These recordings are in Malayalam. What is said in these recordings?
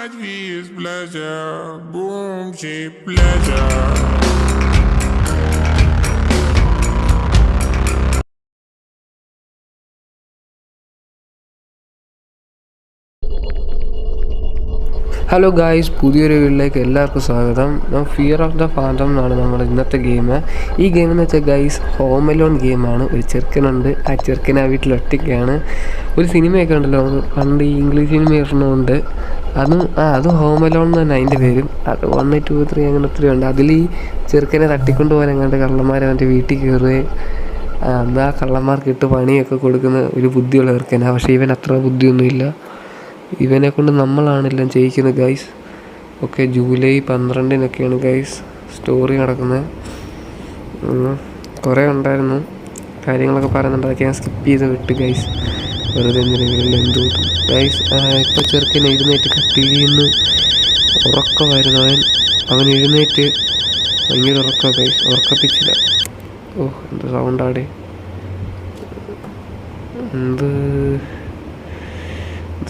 might be his pleasure. Boom, cheap pleasure. Hello guys പുതിയൊരു വീട്ടിലേക്ക് എല്ലാവർക്കും സ്വാഗതം. ഫിയർ ഓഫ് ദ ഫാൻഡം എന്നാണ് നമ്മുടെ ഇന്നത്തെ ഗെയിം ഈ ഗെയിം എന്ന് വെച്ചാൽ ഗൈസ് ഹോം അലോൺ ഗെയിമാണ് ഒരു ചെറുക്കനുണ്ട്. ആ ചെറുക്കൻ ആ വീട്ടിൽ ഒറ്റയ്ക്കാണ്. ഒരു സിനിമയൊക്കെ ഉണ്ടല്ലോ. പണ്ട് ഇംഗ്ലീഷ് സിനിമ ഇടണമുണ്ട് അതും ആ അത് ഹോം അലോൺ തന്നെ അതിന്റെ പേരും. അത് വൺ ടു ത്രീ അങ്ങനെ ഒത്തിരി ഉണ്ട്. അതിൽ ഈ ചെറുക്കനെ തട്ടിക്കൊണ്ട് പോകാൻ എങ്ങാണ്ട് കള്ളന്മാർ അവന്റെ വീട്ടിൽ കയറുകയും എന്താ കള്ളന്മാർക്ക് ഇട്ട് പണിയൊക്കെ കൊടുക്കുന്ന ഒരു ബുദ്ധിയുള്ള ചെറുക്കനാണ് പക്ഷേ ഇവൻ അത്ര ബുദ്ധിയൊന്നുമില്ല. ഇവനെ കൊണ്ട് നമ്മളാണെല്ലാം ചെയ്യിക്കുന്നത് ഗൈസ് ഓക്കെ ജൂലൈ പന്ത്രണ്ടിനൊക്കെയാണ് ഗൈസ് സ്റ്റോറി നടക്കുന്നത്. കുറേ ഉണ്ടായിരുന്നു. കാര്യങ്ങളൊക്കെ പറയുന്നുണ്ട്. അതൊക്കെ ഞാൻ സ്കിപ്പ് ചെയ്ത് വിട്ട് ഗൈസ് വെറുതെ എന്തിനെങ്കിലും എന്തോ ഗൈസ് ഇപ്പം ചെറുക്കൻ എഴുന്നേറ്റ് കട്ടിയിൽ നിന്ന് ഉറക്കമായിരുന്നു അവൻ അവൻ എഴുന്നേറ്റ് ഭയങ്കര ഉറക്ക ഗൈസ് ഉറക്കപ്പിച്ചില്ല. ഓ എന്ത് സൗണ്ടാടെ എന്ത്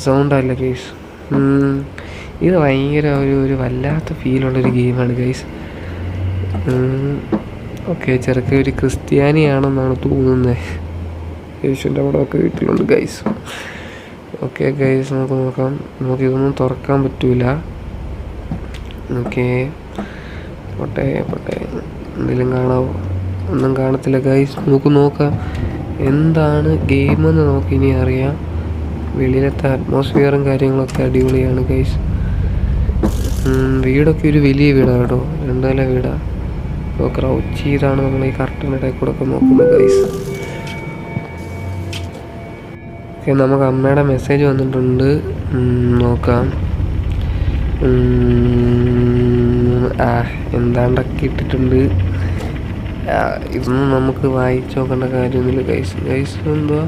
സൗണ്ടല്ല ഗൈസ് ഇത് ഭയങ്കര ഒരു ഒരു വല്ലാത്ത ഫീലുള്ളൊരു ഗെയിമാണ് ഗൈസ് ഓക്കെ ചെറുക്ക ഒരു ക്രിസ്ത്യാനിയാണെന്നാണ് തോന്നുന്നത് യേശുവിന്റെ പടമൊക്കെ വീട്ടിലുണ്ട് ഗൈസ് ഓക്കെ ഗൈസ് നമുക്ക് നോക്കാം. നമുക്ക് ഇതൊന്നും തുറക്കാൻ പറ്റൂല. ഓക്കെ പോട്ടെ പോട്ടെ. എന്തെങ്കിലും കാണാവോ? ഒന്നും കാണത്തില്ല ഗൈസ് നമുക്ക് നോക്കാം. എന്താണ് ഗെയിമെന്ന് നമുക്ക് ഇനി അറിയാം. വെളിയിലത്തെ അറ്റ്മോസ്ഫിയറും കാര്യങ്ങളൊക്കെ അടിപൊളിയാണ് ഗൈസ് വീടൊക്കെ ഒരു വലിയ വീടാണ് കേട്ടോ രണ്ടു നില വീടാണ് അപ്പോൾ ക്രൗച്ച് ചെയ്താണ് നമ്മൾ ഈ കർട്ടനിടയിൽ കൂടെ ഒക്കെ നോക്കുന്നത് ഗൈസ് ഓക്കെ നമുക്ക് അമ്മയുടെ മെസ്സേജ് വന്നിട്ടുണ്ട്. നോക്കാം. ആ എന്താണ്ടൊക്കെ ഇട്ടിട്ടുണ്ട്? ഇതൊന്നും നമുക്ക് വായിച്ചു നോക്കേണ്ട കാര്യമൊന്നുമില്ല ഗൈസ് ഗൈസ് എന്തുവാ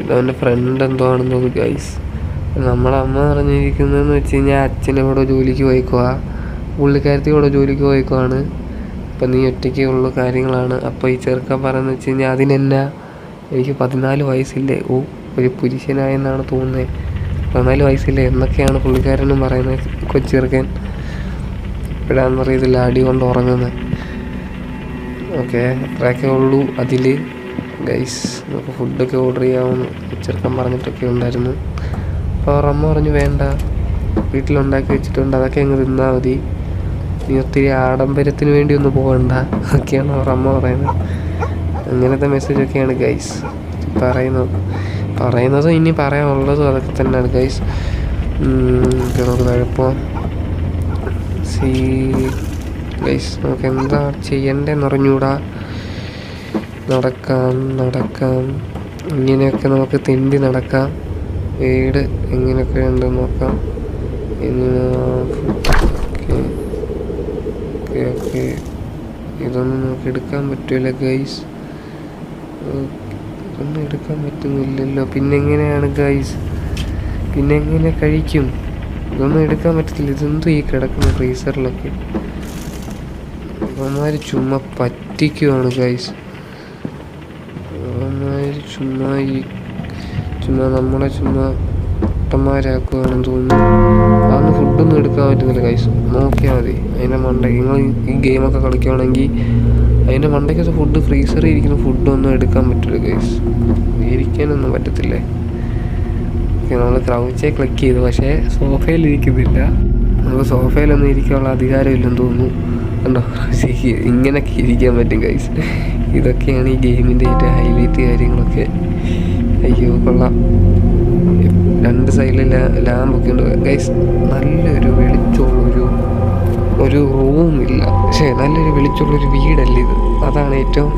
ഇതവന്റെ ഫ്രണ്ട് എന്തോ ആണെന്ന് തോന്നുന്നു ഗൈസ് നമ്മളെ അമ്മ പറഞ്ഞിരിക്കുന്നതെന്ന് വെച്ച് കഴിഞ്ഞാൽ അച്ഛനെ ഇവിടെ ജോലിക്ക് പോയിക്കുക പുള്ളിക്കാരത്തി ഇവിടെ ജോലിക്ക് പോയിക്കുവാണ്? അപ്പം നീ ഒറ്റയ്ക്കേ ഉള്ളൂ കാര്യങ്ങളാണ്. അപ്പോൾ ഈ ചെറുക്കൻ പറയുന്നത് വെച്ച് കഴിഞ്ഞാൽ അതിനെന്നാ? എനിക്ക് പതിനാല് വയസ്സില്ലേ ഓ ഒരു പുരുഷനായെന്നാണ് തോന്നുന്നത്. പതിനാല് വയസ്സില്ലേ എന്നൊക്കെയാണ് പുള്ളിക്കാരനും പറയുന്നത്. കൊച്ചിറക്കൻ ഇപ്പോഴാണെന്ന് അറിയത്തില്ല. അടി കൊണ്ട് ഉറങ്ങുന്നത്. ഓക്കെ. അത്രയൊക്കെ ഉള്ളൂ അതിൽ ഗൈസ് നമുക്ക് ഫുഡൊക്കെ ഓർഡർ ചെയ്യാമെന്ന് ചെറുക്കൻ പറഞ്ഞിട്ടൊക്കെ ഉണ്ടായിരുന്നു. അപ്പോൾ അവർ അമ്മ പറഞ്ഞു വേണ്ട. വീട്ടിലുണ്ടാക്കി വെച്ചിട്ടുണ്ട്. അതൊക്കെ അങ്ങ് തിന്നാൽ മതി. നീ ഒത്തിരി ആഡംബരത്തിന് വേണ്ടി ഒന്നും പോകണ്ട. ഒക്കെയാണ് അവർ അമ്മ പറയുന്നത്. അങ്ങനത്തെ മെസ്സേജൊക്കെയാണ് ഗൈസ് പറയുന്നത്. പറയുന്നതും ഇനി പറയാനുള്ളതും അതൊക്കെ തന്നെയാണ് ഗൈസ് നമുക്ക് സീ ഗൈസ് നമുക്ക് എന്താ ചെയ്യണ്ടേന്ന് അറിഞ്ഞൂടാ. നടക്കാം നടക്കാം. ഇങ്ങനെയൊക്കെ നമുക്ക് തിണ്ടി നടക്കാം. വീട് എങ്ങനെയൊക്കെ ഉണ്ടെന്ന് നോക്കാം. ഓക്കെ ഓക്കെ ഇതൊന്നും നമുക്ക് എടുക്കാൻ പറ്റില്ല ഗൈസ് ഇതൊന്നും എടുക്കാൻ പറ്റുന്നില്ലല്ലോ. പിന്നെ എങ്ങനെയാണ് ഗൈസ് പിന്നെ എങ്ങനെ കഴിക്കും? ഇതൊന്നും എടുക്കാൻ പറ്റത്തില്ല. ഇതെന്തോ ഈ കിടക്കുന്ന ഫ്രീസറിലൊക്കെ അവന്മാർ ചുമ്മാ പറ്റിക്കുവാണ് ഗൈസ് അവന്മാർ ചുമ്മാ ഈ ചുമ്മാ നമ്മളെ ചുമ്മാ പൊട്ടന്മാരാക്കുകയാണെന്ന് തോന്നുന്നു. അതൊന്നും ഫുഡൊന്നും എടുക്കാൻ പറ്റുന്നില്ല കൈസ് നോക്കിയാൽ മതി. അതിന്റെ മണ്ടയ്ക്ക് നിങ്ങൾ ഈ ഗെയിമൊക്കെ കളിക്കുകയാണെങ്കിൽ അതിന്റെ മണ്ടയ്ക്കത്തെ ഫുഡ് ഫ്രീസറിൽ ഇരിക്കുന്ന ഫുഡൊന്നും എടുക്കാൻ പറ്റില്ല കൈസ് ഇരിക്കാനൊന്നും പറ്റത്തില്ലേ. നമ്മൾ ക്രൗച്ചേ ക്ലിക്ക് ചെയ്തു. പക്ഷേ സോഫയിൽ ഇരിക്കുന്നില്ല. നമുക്ക് സോഫയിലൊന്നും ഇരിക്കാനുള്ള അധികാരമില്ലെന്ന് തോന്നുന്നു. കണ്ടോ? ഇങ്ങനെയൊക്കെ ഇരിക്കാൻ പറ്റും കൈസ് ഇതൊക്കെയാണ് ഈ ഗെയിമിന്റെ ഏറ്റവും ഹൈലൈറ്റ് കാര്യങ്ങളൊക്കെ. അയ്യോ കൊള്ളാം. രണ്ട് സൈഡിൽ ലാമ്പൊക്കെ ഉണ്ട്. ഗൈസ് നല്ലൊരു വെളിച്ചമുള്ളൊരു ഒരു റൂമില്ല പക്ഷേ നല്ലൊരു വെളിച്ചമുള്ളൊരു വീടല്ല ഇത്? അതാണ് ഏറ്റവും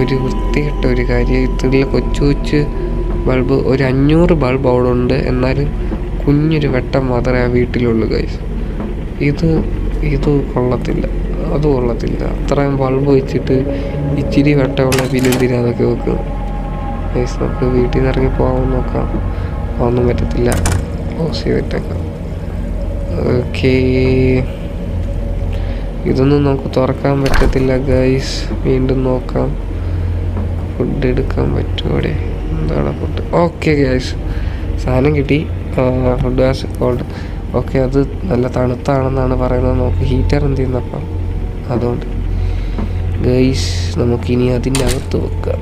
ഒരു വൃത്തികെട്ട ഒരു കാര്യം. ഇതിൽ കൊച്ചു കൊച്ചു ബൾബ് ഒരു അഞ്ഞൂറ് ബൾബ് അവിടെ ഉണ്ട് എന്നാലും കുഞ്ഞൊരു വെട്ടം മാത്രമേ ആ വീട്ടിലുള്ളൂ ഗൈസ് ഇത് ഇത് കൊള്ളത്തില്ല. അത് കൊള്ളത്തില്ല. അത്രയും ബൾബ് വെച്ചിട്ട് ഇച്ചിരി വെട്ടമുള്ള പിന്നെ നോക്കുക ഗൈസ് നമുക്ക് വീട്ടിൽ നിന്ന് ഇറങ്ങി പോകാൻ നോക്കാം. ഒന്നും പറ്റത്തില്ല. ക്ലോസ് ചെയ്തിട്ടേക്കാം ഓക്കേ ഇതൊന്നും നമുക്ക് തുറക്കാൻ പറ്റത്തില്ല ഗൈസ് വീണ്ടും നോക്കാം. ഫുഡ് എടുക്കാൻ പറ്റൂടെ എന്താണ് ഫുഡ് ഓക്കെ ഗൈസ് സാധനം കിട്ടി. ഫുഡ് വാസ് കോൾഡ് ഓക്കെ അത് നല്ല തണുത്താണെന്നാണ് പറയുന്നത്. നമുക്ക് ഹീറ്റർ എന്ത് ചെയ്യുന്നപ്പം അതുകൊണ്ട്. ഗൈസ് നമുക്കിനി അതിന്റെ അകത്ത് വെക്കാം.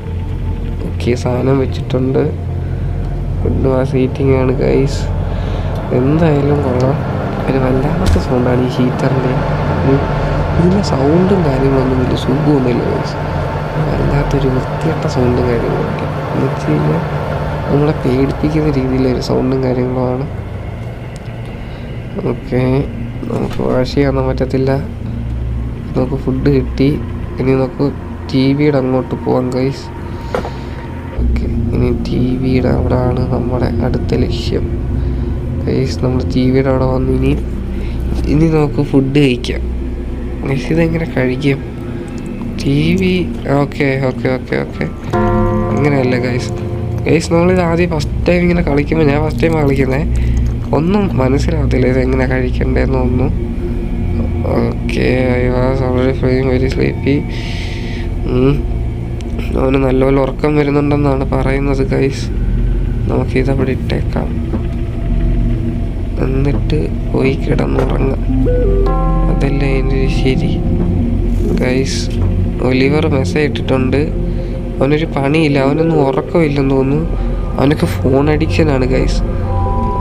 ഓക്കെ സാധനം വെച്ചിട്ടുണ്ട്. ഫുഡ് ആ ഹീറ്റിംഗ് ആണ് ഗൈസ് എന്തായാലും കൊള്ളാം. ഒരു വല്ലാത്ത സൗണ്ടാണ് ഈ ഹീറ്ററിന്റെ ഇതിന്റെ സൗണ്ടും കാര്യങ്ങളൊന്നും വലിയ സുഖമൊന്നുമില്ല ഗൈസ് വല്ലാത്തൊരു വൃത്തിയട്ട സൗണ്ടും കാര്യങ്ങളൊക്കെ. എന്ന് വെച്ച് കഴിഞ്ഞാൽ നമ്മളെ പേടിപ്പിക്കുന്ന രീതിയിലൊരു സൗണ്ടും കാര്യങ്ങളുമാണ്. ഓക്കെ. നമുക്ക് വാഷ് ചെയ്യാനൊന്നും പറ്റത്തില്ല. നമുക്ക് ഫുഡ് കിട്ടി. ഇനി നമുക്ക് ടി വിയുടെ അങ്ങോട്ട് പോവാം ഗൈസ് ടി വിയുടെ അവിടെയാണ് നമ്മുടെ അടുത്ത ലക്ഷ്യം. ഗൈസ് നമ്മൾ ടി വിയുടെ അവിടെ വന്ന്. ഇനി ഇനി നമുക്ക് ഫുഡ് കഴിക്കാം. ഗൈസ് ഇതെങ്ങനെ കഴിക്കും? TV okay okay okay okay okay അങ്ങനെയല്ല ഗൈസ് ഗൈസ് നമ്മളിത് ആദ്യം ഫസ്റ്റ് ടൈം ഇങ്ങനെ കളിക്കുമ്പോൾ ഞാൻ ഫസ്റ്റ് ടൈം കളിക്കുന്നത് ഒന്നും മനസ്സിലാകത്തില്ല ഇത് എങ്ങനെ കഴിക്കണ്ടേന്നൊന്നും okay I was already free very sleepy അവന് നല്ലപോലെ ഉറക്കം വരുന്നുണ്ടെന്നാണ് പറയുന്നത് ഗൈസ് നമുക്കിത് അവിടെ ഇട്ടേക്കാം. എന്നിട്ട് പോയി കിടന്നുറങ്ങാം. അതല്ലേ എന്റെ ശരി. ഗൈസ് ഒലിവർ മെസ്സേജ് ഇട്ടിട്ടുണ്ട്. അവനൊരു പണിയില്ല അവനൊന്നും ഉറക്കമില്ലെന്ന് തോന്നുന്നു. അവനൊക്കെ ഫോൺ അഡിക്ഷനാണ് ഗൈസ്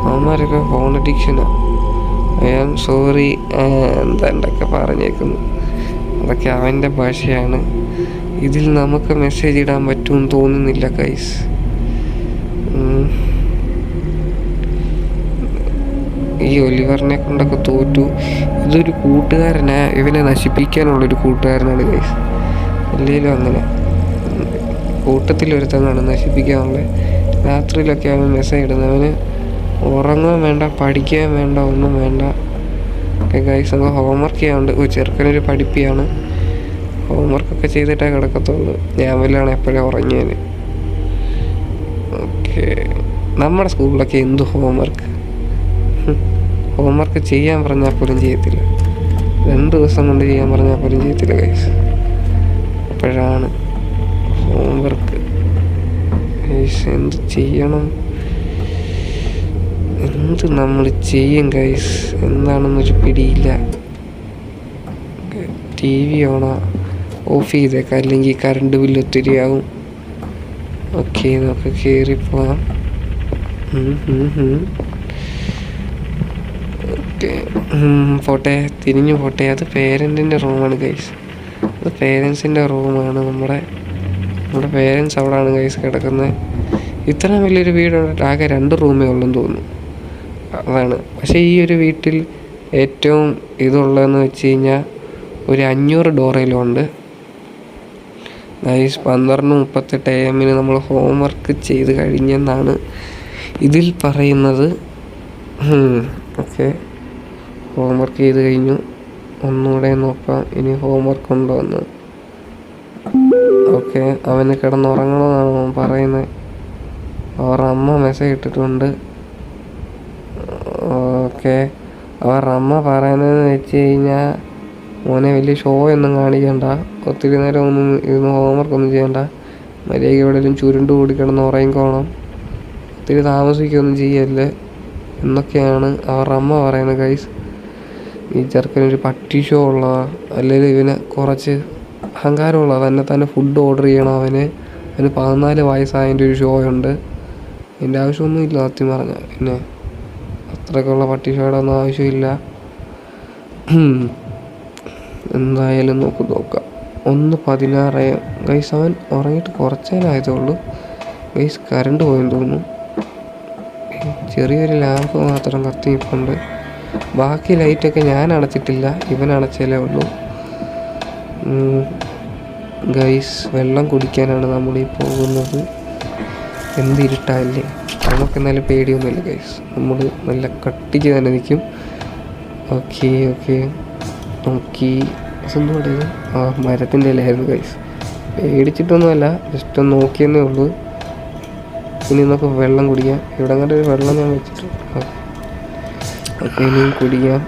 അവന്മാരൊക്കെ ഫോൺ അഡിക്ഷനാണ് ഐ ആം സോറി എന്താ എന്തൊക്കെ പറഞ്ഞേക്കുന്നു. അതൊക്കെ അവന്റെ ഭാഷയാണ്. ഇതിൽ നമുക്ക് മെസ്സേജ് ഇടാൻ പറ്റുമെന്ന് തോന്നുന്നില്ല കൈസ് ഈ ഒലിവറിനെ കൊണ്ടൊക്കെ തോറ്റു. ഇതൊരു കൂട്ടുകാരനെ. ഇവനെ നശിപ്പിക്കാനുള്ളൊരു കൂട്ടുകാരനാണ് കൈസ് അല്ലെങ്കിലും അങ്ങനെ. കൂട്ടത്തിൽ ഒരുത്തനാണ് നശിപ്പിക്കാനുള്ള. രാത്രിയിലൊക്കെ അവൻ മെസ്സേജ് ഇടുന്നത്. അവന് ഉറങ്ങാൻ വേണ്ട പഠിക്കാൻ വേണ്ട ഒന്നും വേണ്ട. ഗൈസ് ഹോംവർക്ക് ചെയ്യാണ്ട് ഓ ചെറുക്കനൊരു പഠിപ്പിയാണ്. ഹോംവർക്കൊക്കെ ചെയ്തിട്ടേ കിടക്കത്തുള്ളൂ. ഞാൻ വല്ലാണ് എപ്പോഴും ഉറങ്ങിയത് ഓക്കെ. നമ്മുടെ സ്കൂളിലൊക്കെ എന്ത് ഹോംവർക്ക്? ഹോംവർക്ക് ചെയ്യാൻ പറഞ്ഞാൽ പോലും ചെയ്യത്തില്ല. രണ്ട് ദിവസം കൊണ്ട് ചെയ്യാൻ പറഞ്ഞാൽ പോലും ചെയ്യത്തില്ല ഗൈസ് അപ്പോഴാണ് ഹോംവർക്ക്. എന്ത് ചെയ്യണം? എന്ത് നമ്മൾ ചെയ്യും ഗൈസ് എന്താണെന്നൊരു പിടിയില്ല. T V ഓണാ. ഓഫ് ചെയ്തേക്കാം. അല്ലെങ്കിൽ കറണ്ട് ബില്ല് ഒത്തിരി ആവും ഓക്കെ നമുക്ക് കയറി പോവാം. പോട്ടെ. തിരിഞ്ഞു പോട്ടെ. അത് പേരന്റിന്റെ റൂമാണ് ഗൈസ് അത് പേരൻസിന്റെ റൂമാണ് നമ്മുടെ നമ്മുടെ പേരൻസ് അവിടെയാണ് ഗൈസ് കിടക്കുന്നത് ഇത്രയും വലിയൊരു വീടുണ്ട്. ആകെ രണ്ട് റൂമേ ഉള്ളെന്ന് തോന്നുന്നു. അതാണ്. പക്ഷേ ഈ ഒരു വീട്ടിൽ ഏറ്റവും ഇതുള്ളതെന്ന് വെച്ച് കഴിഞ്ഞാൽ ഒരു അഞ്ഞൂറ് ഡോറയിലും ഉണ്ട്. ഗൈസ് പന്ത്രണ്ട് മുപ്പത്തെട്ട് എ എമ്മിന് നമ്മൾ ഹോംവർക്ക് ചെയ്ത് കഴിഞ്ഞെന്നാണ് ഇതിൽ പറയുന്നത്. ഓക്കെ ഹോംവർക്ക് ചെയ്ത് കഴിഞ്ഞു. ഒന്നുകൂടെ നോക്കാം. ഇനി ഹോംവർക്ക് ഉണ്ടോ എന്ന്. ഓക്കെ അവന് കിടന്നുറങ്ങണമെന്നാണ് അവൻ പറയുന്നത് അവരുടെ അമ്മ മെസ്സേജ് ഇട്ടിട്ടുണ്ട്. ഓക്കെ അവരുടെ അമ്മ പറയുന്നതെന്ന് വെച്ച് കഴിഞ്ഞാൽ മോനെ വലിയ ഷോ ഒന്നും കാണിക്കണ്ട. ഒത്തിരി നേരം ഒന്നും ഇരുന്ന് ഹോംവർക്ക് ഒന്നും ചെയ്യണ്ട. മര്യാദയ്ക്ക് എവിടെയെങ്കിലും ചുരുണ്ട് കൂടി കിടന്ന് ഉറങ്ങിക്കോണം. ഒത്തിരി താമസിക്കുകയൊന്നും ചെയ്യല്ലേ എന്നൊക്കെയാണ് അവരുടെ അമ്മ പറയുന്നത് ഗൈസ് ഈ ചെറുക്കനൊരു പട്ടി ഷോ ഉള്ളതാ. അല്ലെങ്കിൽ ഇവനെ കുറച്ച് അഹങ്കാരമുള്ള തന്നെ തന്നെ ഫുഡ് ഓർഡർ ചെയ്യണം. അവന് അവന് പതിനാല് വയസ്സായതിന്റെ ഒരു ഷോ ഉണ്ട്. എന്റെ ആവശ്യമൊന്നുമില്ല സത്യം പറഞ്ഞാൽ പിന്നെ അത്രയ്ക്കുള്ള പട്ടി ഷോയുടെ ഒന്നും ആവശ്യമില്ല. എന്തായാലും നോക്ക് നോക്കാം. ഒന്ന് പതിനാറ് ഗൈസ് അവൻ ഉറങ്ങിയിട്ട് കുറച്ചേരായതേ ഉള്ളൂ ഗൈസ് കറണ്ട് പോയെന്ന് തോന്നുന്നു. ചെറിയൊരു ലാമ്പ് മാത്രം കത്തി ബാക്കി ലൈറ്റൊക്കെ ഞാൻ അടച്ചിട്ടില്ല ഇവൻ അടച്ചാലേ ഉള്ളൂ. ഗൈസ് വെള്ളം കുടിക്കാനാണ് നമ്മൾ ഈ പോകുന്നത്. എന്തിരുട്ടല്ലേ നമുക്ക് എന്നാലും പേടിയൊന്നുമില്ല ഗൈസ് നമ്മൾ നല്ല കട്ടിക്ക് തന്നെ നിൽക്കും. ഓക്കെ ഓക്കെ നോക്കി. എന്തുകൊണ്ട് ആ മരത്തിന്റെ ഇലയായിരുന്നു ഗൈസ് പേടിച്ചിട്ടൊന്നുമല്ല ജസ്റ്റ് ഒന്ന് നോക്കിയെന്നേ ഉള്ളൂ. ഇനി നമുക്ക് വെള്ളം കുടിക്കാം. ഇവിടെ കണ്ട ഒരു വെള്ളം ഞാൻ വെച്ചിട്ടുണ്ട്. അപ്പോൾ ഇനിയും കുടിക്കാം.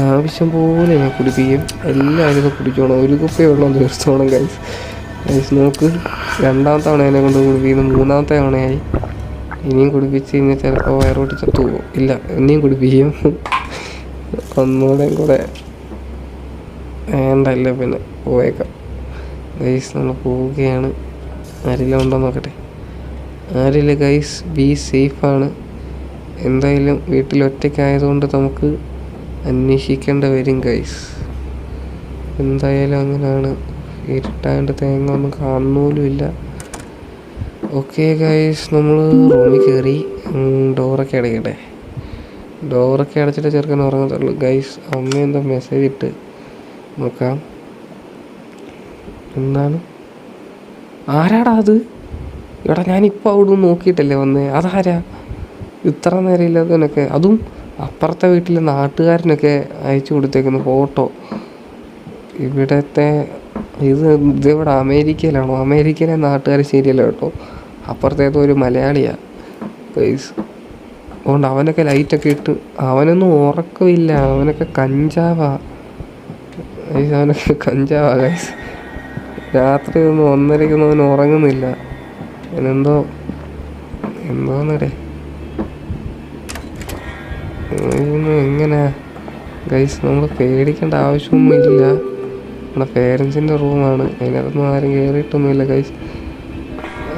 ആവശ്യം പോലെ ഞാൻ കുടിപ്പിക്കും. എല്ലാവരും ഇത് കുടിച്ചോണം. ഒരു കുപ്പി വെള്ളം തീർച്ചോണം ഗൈസ് ഗൈസ് നോക്ക്. രണ്ടാമത്തെ തവണ എന്നെ കൊണ്ട് കുടിപ്പിക്കുന്നു. മൂന്നാമത്തെ തവണയായി. ഇനിയും കുടിപ്പിച്ച് കഴിഞ്ഞാൽ ചിലപ്പോൾ വയറോട്ട് ചത്തു പോകും ഇല്ല ഇനിയും കുടിപ്പിക്കും. ഒന്നുകൂടെ കൂടെ വേണ്ടല്ല പിന്നെ പോയേക്കാം. ഗൈസ് നമ്മൾ പോവുകയാണ്. ആരെല്ലാം ഉണ്ടോ നോക്കട്ടെ. ആരില്ല ഗൈസ് ബി സേഫാണ് എന്തായാലും വീട്ടിൽ ഒറ്റയ്ക്കായതുകൊണ്ട് നമുക്ക് അന്വേഷിക്കേണ്ട വരും ഗൈസ് എന്തായാലും അങ്ങനെയാണ് ഇരുട്ടാണ്ട് തേങ്ങ ഒന്നും കാണുന്നുപോലുമില്ല ഓക്കെ ഗൈസ് നമ്മൾ റൂമിൽ കയറി ഡോറൊക്കെ അടയ്ക്കട്ടെ ഡോറൊക്കെ അടച്ചിട്ട് ചെറുക്കൻ ഉറങ്ങത്തുള്ളൂ. ഗൈസ് അമ്മ എന്തോ മെസ്സേജ് ഇട്ട്. നോക്കാം. എന്താണ്? ആരാടാ അത്? എടാ ഞാനിപ്പോൾ അവിടെ നിന്ന് നോക്കിയിട്ടല്ലേ വന്നേ. അതാരാ? ഇത്ര നേരം ഇല്ലാത്തവനൊക്കെ അതും അപ്പുറത്തെ വീട്ടിലെ നാട്ടുകാരനൊക്കെ അയച്ചു കൊടുത്തേക്കുന്ന ഫോട്ടോ. ഇവിടത്തെ ഇത് ഇതിവിടെ? അമേരിക്കയിലാണോ? അമേരിക്കയിലെ നാട്ടുകാർ ശരിയല്ല കേട്ടോ. അപ്പുറത്തേത് ഒരു മലയാളിയാണ് ഗൈസ് അതുകൊണ്ട് അവനൊക്കെ ലൈറ്റൊക്കെ ഇട്ട് അവനൊന്നും ഉറക്കമില്ല. അവനൊക്കെ കഞ്ചാവാ. അവനൊക്കെ കഞ്ചാവാ രാത്രി ഒന്നും ഒന്നരയ്ക്കൊന്നും അവൻ ഉറങ്ങുന്നില്ല. അവനെന്തോ എന്തോന്നടേ. എങ്ങനെ? ഗൈസ് നമ്മൾ പേടിക്കേണ്ട ആവശ്യമൊന്നും ഇല്ല നമ്മുടെ പേരൻസിന്റെ റൂമാണ് അതിനകത്തൊന്നും ആരും കയറിയിട്ടൊന്നുമില്ല ഗൈസ്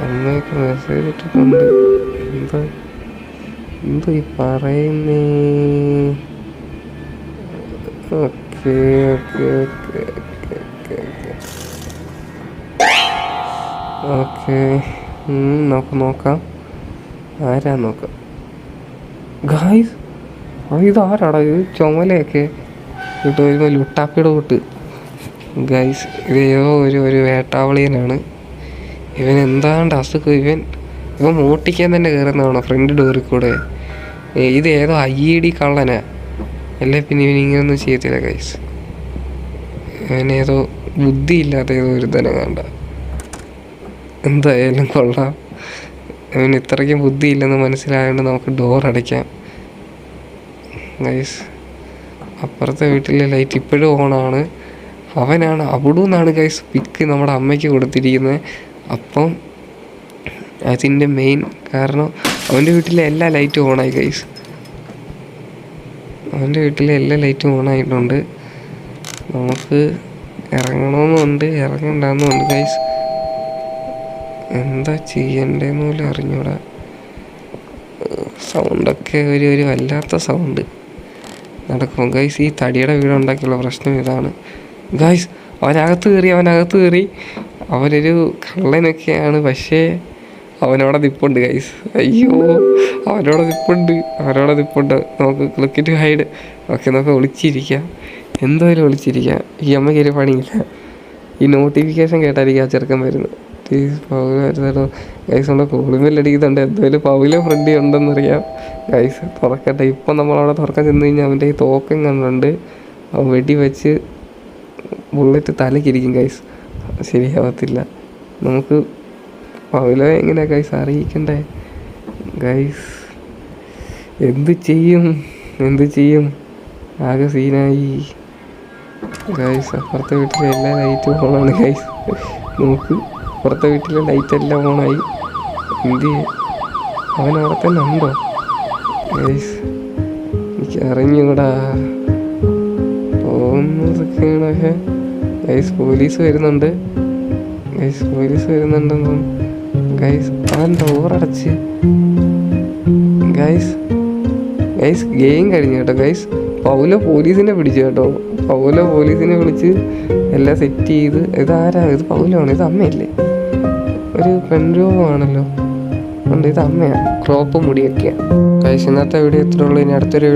അമ്മയൊക്കെ മെസ്സേജ് ഇട്ടിട്ടുണ്ട്. എന്താ? എന്തോ ഈ പറയുന്നേ? Okay okay okay okay okay നമുക്ക് നോക്കാം ആരാ നോക്കാം? ഗായ്സ് ഇത് ആരാടാ ഇത് ചുമലയൊക്കെ ഇട്ട് വരുമ്പോൾ ലുട്ടാപ്പിയുടെ കൂട്ട്. ഗൈസ് ഇത് ഒരു ഒരു വേട്ടാവളിയനാണ്. ഇവൻ എന്താണ്ട് അസുഖം? ഇവൻ ഇവൻ മോട്ടിക്കാൻ തന്നെ കയറുന്നതാണോ ഫ്രണ്ട് ഡോറിൽ കൂടെ. ഇത് ഏതോ ഐ ഡി കള്ളനാ. അല്ലേ പിന്നെ ഇവൻ ഇങ്ങനൊന്നും ചെയ്യത്തില്ല ഗൈസ് ഇവനേതോ ബുദ്ധിയില്ലാത്ത ഏതോ ഒരു ധനം കണ്ട. എന്തായാലും കൊള്ളാം. അവന് ഇത്രയ്ക്കും ബുദ്ധിയില്ലെന്ന് മനസ്സിലായതുകൊണ്ട് നമുക്ക് ഡോർ അടയ്ക്കാം. ഗൈസ് അപ്പുറത്തെ വീട്ടിലെ ലൈറ്റ് ഇപ്പോഴും ഓണാണ് അവനാണ് അവിടെ നിന്നാണ് ഗൈസ് പിക്ക് നമ്മുടെ അമ്മയ്ക്ക് കൊടുത്തിരിക്കുന്നത് അപ്പം അതിന്റെ മെയിൻ കാരണം അവന്റെ വീട്ടിലെ എല്ലാ ലൈറ്റും ഓണായി ഗൈസ് അവന്റെ വീട്ടിലെ എല്ലാ ലൈറ്റും ഓണായിട്ടുണ്ട്. നമുക്ക് ഇറങ്ങണമെന്നുണ്ട് ഇറങ്ങണ്ടെന്നുണ്ട് ഗൈസ് എന്താ ചെയ്യണ്ടേന്ന് പോലും അറിഞ്ഞൂടാ. സൗണ്ടൊക്കെ ഒരു ഒരു വല്ലാത്ത സൗണ്ട് നടക്കും. ഗൈസ് ഈ തടിയുടെ വീട് ഉണ്ടാക്കിയുള്ള പ്രശ്നം ഇതാണ്. ഗൈസ് അവനകത്ത് കയറി അവനകത്ത് കയറി. അവനൊരു കള്ളനൊക്കെയാണ് പക്ഷേ അവനവിടെ നിപ്പുണ്ട് ഗൈസ് അയ്യോ അവനവിടെ നിപ്പുണ്ട് അവനവിടെ നിപ്പുണ്ട്. നമുക്ക് ക്ലിക്കറ്റ് ഹൈഡ് ഓക്കെ നമുക്ക് ഒളിച്ചിരിക്കാം എന്തായാലും ഒളിച്ചിരിക്കാം ഈ അമ്മ ഒരു പണിയില്ല. ഈ നോട്ടിഫിക്കേഷൻ കേട്ടായിരിക്കും ആ ചെറുക്കൻ വരുന്നത്. പൗല വരുന്നോ ഗൈസ് നമ്മുടെ കോളിമെല്ലാം അടിക്കുന്നുണ്ട്. എന്തായാലും പൗല ഫ്രണ്ട് ഉണ്ടെന്നറിയാം. ഗൈസ് തുറക്കട്ടെ. ഇപ്പം നമ്മളവിടെ തുറക്കാൻ ചെന്ന് കഴിഞ്ഞാൽ അവന്റെ ഈ തോക്കം കണ്ടുണ്ട് അവൻ വെടി വെച്ച് ബുള്ളറ്റ് തലക്കിരിക്കും ഗൈസ് ശരിയാവത്തില്ല. നമുക്ക് പൗല എങ്ങനെയാ ഗൈസ് അറിയിക്കണ്ടേ? ഗൈസ് എന്ത് ചെയ്യും? എന്ത് ചെയ്യും? ആകെ സീനായി ഗൈസ് അപ്പുറത്തെ വീട്ടിലെ എല്ലാ ലൈറ്റും ഓണാണ് ഗൈസ് നമുക്ക് അപ്പുറത്തെ വീട്ടിലെ ലൈറ്റ് എല്ലാം ഓണായി എന്ത് അവൻ അവിടെ തന്നെ ഉണ്ടോ? ഗൈസ് എനിക്ക് അറിഞ്ഞൂടാ. പോകുന്നതൊക്കെയാണ് ഗൈസ് പോലീസ് വരുന്നുണ്ട്. ഗൈസ് പോലീസ് വരുന്നുണ്ടെന്നും ഗൈസ് അവൻ ഡോറടച്ച് ഗൈസ് ഗൈസ് ഗെയിം കഴിഞ്ഞു കേട്ടോ ഗൈസ് പൗല പോലീസിനെ പിടിച്ചു കേട്ടോ. പൗല പോലീസിനെ വിളിച്ച് എല്ലാം സെറ്റ് ചെയ്ത്. ഇതാരാ ഇത് പൗലമാണ് ഇത് അമ്മയല്ലേ? ഒരു പെൺരൂപമാണല്ലോ ഉണ്ട് ഇത് അമ്മയാണ് ക്രോപ്പ് മുടിയൊക്കെയാണ് ഗൈസ് ഇന്നത്തെ വീഡിയോ ഇത്രയുള്ളൂ ഇനി അടുത്തൊരു